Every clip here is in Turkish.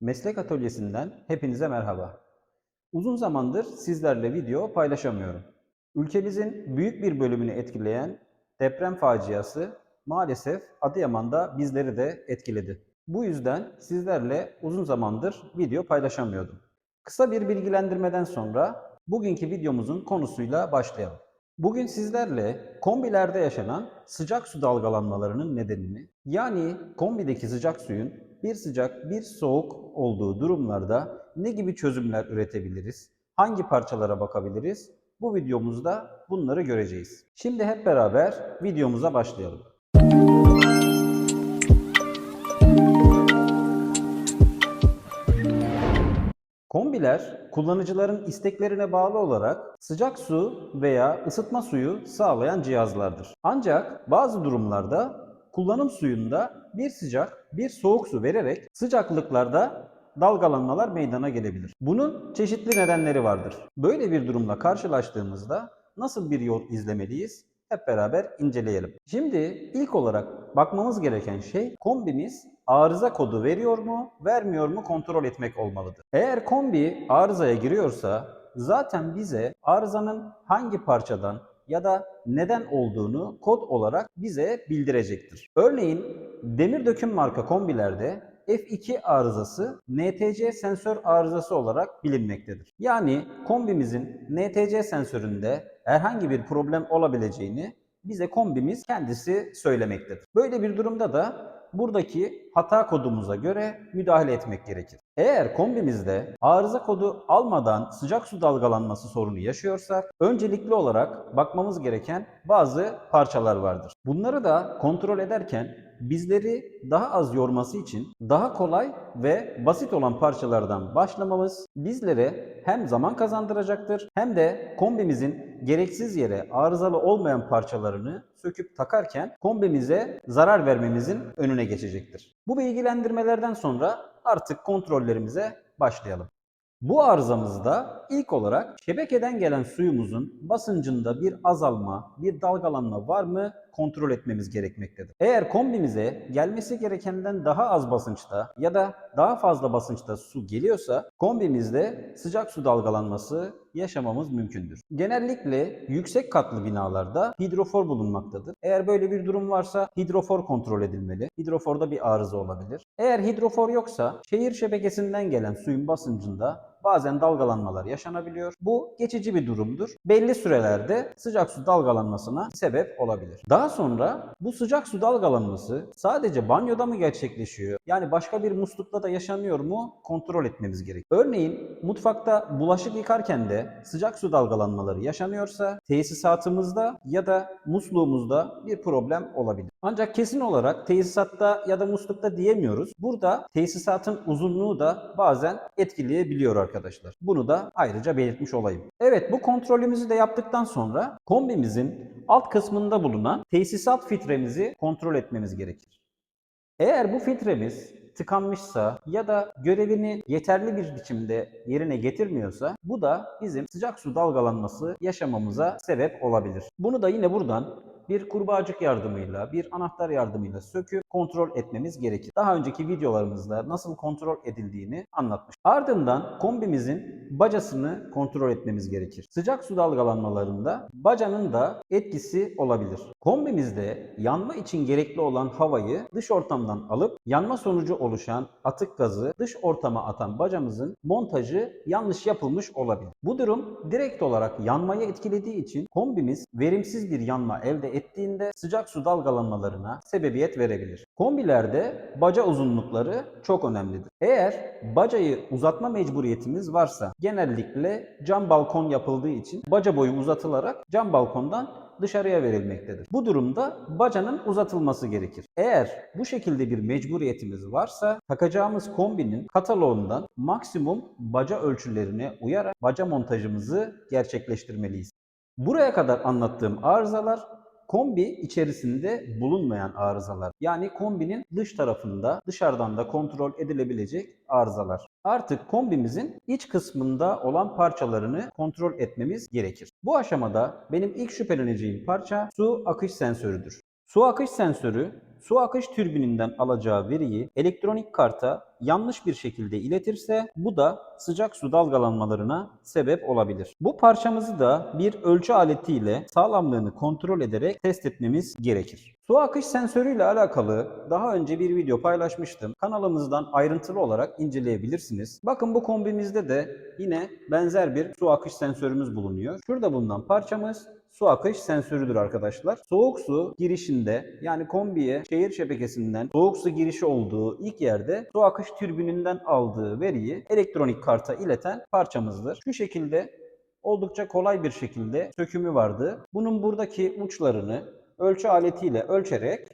Meslek Atölyesi'nden hepinize merhaba. Uzun zamandır sizlerle video paylaşamıyorum. Ülkemizin büyük bir bölümünü etkileyen deprem faciası maalesef Adıyaman'da bizleri de etkiledi. Bu yüzden sizlerle uzun zamandır video paylaşamıyordum. Kısa bir bilgilendirmeden sonra bugünkü videomuzun konusuyla başlayalım. Bugün sizlerle kombilerde yaşanan sıcak su dalgalanmalarının nedenini, yani kombideki sıcak suyun bir sıcak bir soğuk olduğu durumlarda ne gibi çözümler üretebiliriz, hangi parçalara bakabiliriz, bu videomuzda bunları göreceğiz. Şimdi hep beraber videomuza başlayalım. Kombiler kullanıcıların isteklerine bağlı olarak sıcak su veya ısıtma suyu sağlayan cihazlardır. Ancak bazı durumlarda kullanım suyunda bir sıcak, bir soğuk su vererek sıcaklıklarda dalgalanmalar meydana gelebilir. Bunun çeşitli nedenleri vardır. Böyle bir durumla karşılaştığımızda nasıl bir yol izlemeliyiz? Hep beraber inceleyelim. Şimdi ilk olarak bakmamız gereken şey kombimiz arıza kodu veriyor mu, vermiyor mu kontrol etmek olmalıdır. Eğer kombi arızaya giriyorsa zaten bize arızanın hangi parçadan ya da neden olduğunu kod olarak bize bildirecektir. Örneğin demir döküm marka kombilerde F2 arızası NTC sensör arızası olarak bilinmektedir. Yani kombimizin NTC sensöründe herhangi bir problem olabileceğini bize kombimiz kendisi söylemektedir. Böyle bir durumda da buradaki hata kodumuza göre müdahale etmek gerekir. Eğer kombimizde arıza kodu almadan sıcak su dalgalanması sorunu yaşıyorsak öncelikli olarak bakmamız gereken bazı parçalar vardır. Bunları da kontrol ederken bizleri daha az yorması için daha kolay ve basit olan parçalardan başlamamız bizlere hem zaman kazandıracaktır hem de kombimizin gereksiz yere arızalı olmayan parçalarını söküp takarken kombimize zarar vermemizin önüne geçecektir. Bu bilgilendirmelerden sonra artık kontrollerimize başlayalım. Bu arızamızda ilk olarak şebekeden gelen suyumuzun basıncında bir azalma, bir dalgalanma var mı kontrol etmemiz gerekmektedir. Eğer kombimize gelmesi gerekenden daha az basınçta ya da daha fazla basınçta su geliyorsa kombimizde sıcak su dalgalanması yaşamamız mümkündür. Genellikle yüksek katlı binalarda hidrofor bulunmaktadır. Eğer böyle bir durum varsa hidrofor kontrol edilmeli. Hidroforda bir arıza olabilir. Eğer hidrofor yoksa şehir şebekesinden gelen suyun basıncında bazen dalgalanmalar yaşanabiliyor. Bu geçici bir durumdur. Belli sürelerde sıcak su dalgalanmasına sebep olabilir. Daha sonra bu sıcak su dalgalanması sadece banyoda mı gerçekleşiyor? Yani başka bir muslukta da yaşanıyor mu? Kontrol etmemiz gerek. Örneğin mutfakta bulaşık yıkarken de sıcak su dalgalanmaları yaşanıyorsa tesisatımızda ya da musluğumuzda bir problem olabilir. Ancak kesin olarak tesisatta ya da muslukta diyemiyoruz. Burada tesisatın uzunluğu da bazen etkileyebiliyor arkadaşlar. Bunu da ayrıca belirtmiş olayım. Evet bu kontrolümüzü de yaptıktan sonra kombimizin alt kısmında bulunan tesisat filtremizi kontrol etmemiz gerekir. Eğer bu filtremiz tıkanmışsa ya da görevini yeterli bir biçimde yerine getirmiyorsa bu da bizim sıcak su dalgalanması yaşamamıza sebep olabilir. Bunu da yine buradan bir kurbağacık yardımıyla, bir anahtar yardımıyla söküp kontrol etmemiz gerekir. Daha önceki videolarımızda nasıl kontrol edildiğini anlatmış. Ardından kombimizin bacasını kontrol etmemiz gerekir. Sıcak su dalgalanmalarında bacanın da etkisi olabilir. Kombimizde yanma için gerekli olan havayı dış ortamdan alıp yanma sonucu oluşan atık gazı dış ortama atan bacamızın montajı yanlış yapılmış olabilir. Bu durum direkt olarak yanmayı etkilediği için kombimiz verimsiz bir yanma elde ettiğinde sıcak su dalgalanmalarına sebebiyet verebilir. Kombilerde baca uzunlukları çok önemlidir. Eğer bacayı uzatma mecburiyetimiz varsa genellikle cam balkon yapıldığı için baca boyu uzatılarak cam balkondan dışarıya verilmektedir. Bu durumda bacanın uzatılması gerekir. Eğer bu şekilde bir mecburiyetimiz varsa takacağımız kombinin kataloğundan maksimum baca ölçülerine uyarak baca montajımızı gerçekleştirmeliyiz. Buraya kadar anlattığım arızalar kombi içerisinde bulunmayan arızalar. Yani kombinin dış tarafında dışarıdan da kontrol edilebilecek arızalar. Artık kombimizin iç kısmında olan parçalarını kontrol etmemiz gerekir. Bu aşamada benim ilk şüpheleneceğim parça su akış sensörüdür. Su akış sensörü su akış türbininden alacağı veriyi elektronik karta yanlış bir şekilde iletirse bu da sıcak su dalgalanmalarına sebep olabilir. Bu parçamızı da bir ölçü aletiyle sağlamlığını kontrol ederek test etmemiz gerekir. Su akış sensörüyle alakalı daha önce bir video paylaşmıştım. Kanalımızdan ayrıntılı olarak inceleyebilirsiniz. Bakın bu kombimizde de yine benzer bir su akış sensörümüz bulunuyor. Şurada bulunan parçamız su akış sensörüdür arkadaşlar. Soğuk su girişinde yani kombiye şehir şebekesinden soğuk su girişi olduğu ilk yerde su akış türbininden aldığı veriyi elektronik karta ileten parçamızdır. Şu şekilde oldukça kolay bir şekilde sökümü vardı. Bunun buradaki uçlarını ölçü aletiyle ölçerek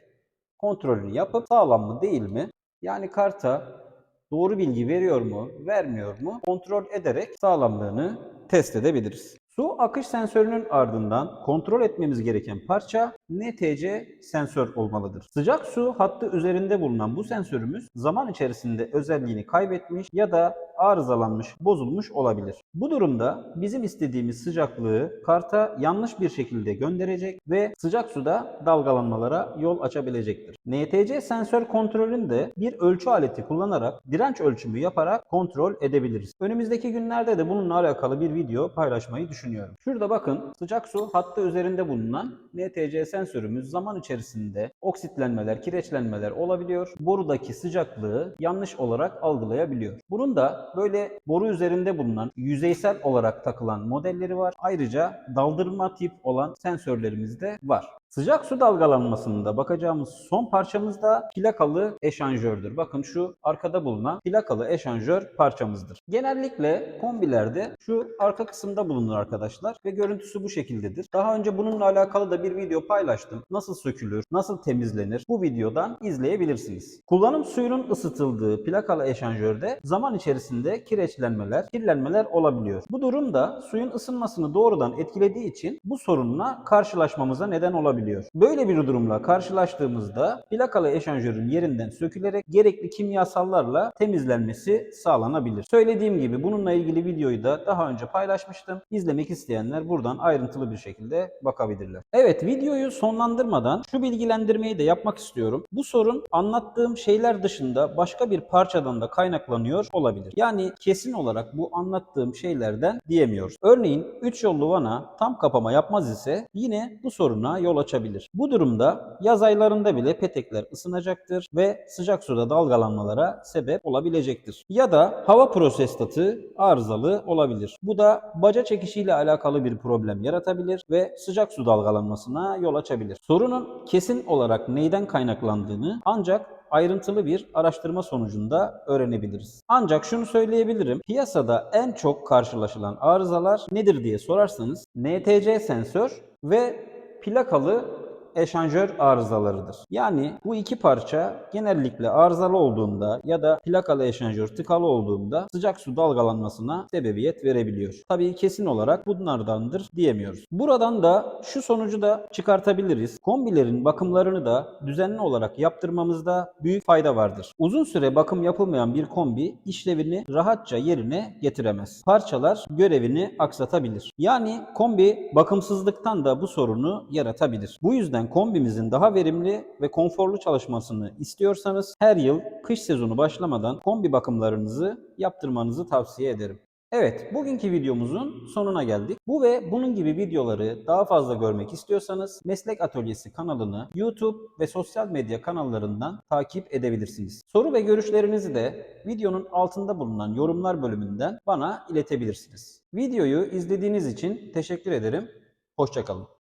kontrolünü yapıp sağlam mı değil mi? Yani karta doğru bilgi veriyor mu, vermiyor mu? Kontrol ederek sağlamlığını test edebiliriz. Su akış sensörünün ardından kontrol etmemiz gereken parça NTC sensör olmalıdır. Sıcak su hattı üzerinde bulunan bu sensörümüz zaman içerisinde özelliğini kaybetmiş ya da arızalanmış, bozulmuş olabilir. Bu durumda bizim istediğimiz sıcaklığı karta yanlış bir şekilde gönderecek ve sıcak suda dalgalanmalara yol açabilecektir. NTC sensör kontrolünde bir ölçü aleti kullanarak direnç ölçümü yaparak kontrol edebiliriz. Önümüzdeki günlerde de bununla alakalı bir video paylaşmayı düşünüyorum. Şurada bakın sıcak su hattı üzerinde bulunan NTC sensörümüz zaman içerisinde oksitlenmeler, kireçlenmeler olabiliyor. Borudaki sıcaklığı yanlış olarak algılayabiliyor. Bunun da böyle boru üzerinde bulunan yüzeysel olarak takılan modelleri var. Ayrıca daldırma tip olan sensörlerimiz de var. Sıcak su dalgalanmasında bakacağımız son parçamız da plakalı eşanjördür. Bakın şu arkada bulunan plakalı eşanjör parçamızdır. Genellikle kombilerde şu arka kısımda bulunur arkadaşlar ve görüntüsü bu şekildedir. Daha önce bununla alakalı da bir video paylaştım. Nasıl sökülür, nasıl temizlenir bu videodan izleyebilirsiniz. Kullanım suyunun ısıtıldığı plakalı eşanjörde zaman içerisinde kireçlenmeler, kirlenmeler olabiliyor. Bu durumda suyun ısınmasını doğrudan etkilediği için bu sorunla karşılaşmamıza neden olabiliyor. Böyle bir durumla karşılaştığımızda plakalı eşanjörün yerinden sökülerek gerekli kimyasallarla temizlenmesi sağlanabilir. Söylediğim gibi bununla ilgili videoyu da daha önce paylaşmıştım. İzlemek isteyenler buradan ayrıntılı bir şekilde bakabilirler. Evet videoyu sonlandırmadan şu bilgilendirmeyi de yapmak istiyorum. Bu sorun anlattığım şeyler dışında başka bir parçadan da kaynaklanıyor olabilir. Yani kesin olarak bu anlattığım şeylerden diyemiyoruz. Örneğin 3 yollu vana tam kapama yapmaz ise yine bu soruna yol açabilir. Bu durumda yaz aylarında bile petekler ısınacaktır ve sıcak suda dalgalanmalara sebep olabilecektir. Ya da hava prosestatı arızalı olabilir. Bu da baca çekişiyle alakalı bir problem yaratabilir ve sıcak su dalgalanmasına yol açabilir. Sorunun kesin olarak neyden kaynaklandığını ancak ayrıntılı bir araştırma sonucunda öğrenebiliriz. Ancak şunu söyleyebilirim. Piyasada en çok karşılaşılan arızalar nedir diye sorarsanız NTC sensör ve plakalı eşanjör arızalarıdır. Yani bu iki parça genellikle arızalı olduğunda ya da plakalı eşanjör tıkalı olduğunda sıcak su dalgalanmasına sebebiyet verebiliyor. Tabii kesin olarak bunlardandır diyemiyoruz. Buradan da şu sonucu da çıkartabiliriz. Kombilerin bakımlarını da düzenli olarak yaptırmamızda büyük fayda vardır. Uzun süre bakım yapılmayan bir kombi işlevini rahatça yerine getiremez. Parçalar görevini aksatabilir. Yani kombi bakımsızlıktan da bu sorunu yaratabilir. Bu yüzden kombimizin daha verimli ve konforlu çalışmasını istiyorsanız her yıl kış sezonu başlamadan kombi bakımlarınızı yaptırmanızı tavsiye ederim. Evet, bugünkü videomuzun sonuna geldik. Bu ve bunun gibi videoları daha fazla görmek istiyorsanız Meslek Atölyesi kanalını YouTube ve sosyal medya kanallarından takip edebilirsiniz. Soru ve görüşlerinizi de videonun altında bulunan yorumlar bölümünden bana iletebilirsiniz. Videoyu izlediğiniz için teşekkür ederim. Hoşçakalın.